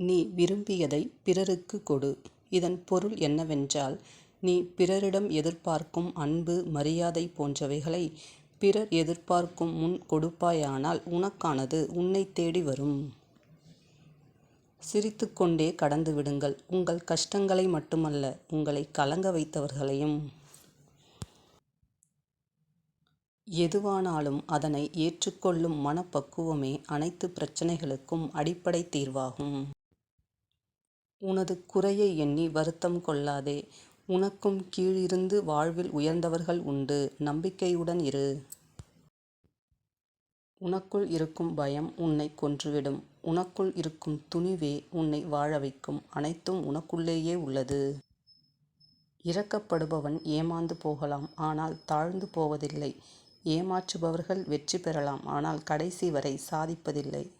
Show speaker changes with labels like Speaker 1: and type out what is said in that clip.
Speaker 1: நீ விரும்பியதை பிறருக்கு கொடு. இதன் பொருள் என்னவென்றால் நீ பிறரிடம் எதிர்பார்க்கும் அன்பு மரியாதை போன்றவைகளை பிறர் எதிர்பார்க்கும் முன் கொடுப்பாயானால் உனக்கானது உன்னைத் தேடி வரும். சிரித்துக்கொண்டே கடந்து விடுங்கள் உங்கள் கஷ்டங்களை மட்டுமல்ல உங்களை கலங்க வைத்தவர்களையும். எதுவானாலும் அதனை ஏற்றுக்கொள்ளும் மனப்பக்குவமே அனைத்துப் பிரச்சனைகளுக்கும் அடிப்படை தீர்வாகும். உனது குறையை எண்ணி வருத்தம் கொள்ளாதே. உனக்கும் கீழிருந்து வாழ்வில் உயர்ந்தவர்கள் உண்டு நம்பிக்கையுடன் இரு. உனக்குள் இருக்கும் பயம் உன்னைக் கொன்றுவிடும். உனக்குள் இருக்கும் துணிவே உன்னை வாழ வைக்கும். அனைத்தும் உனக்குள்ளேயே உள்ளது. இறக்கப்படுபவன் ஏமாந்து போகலாம் ஆனால் தாழ்ந்து போவதில்லை. ஏமாற்றுபவர்கள் வெற்றி பெறலாம் ஆனால் கடைசி வரை சாதிப்பதில்லை.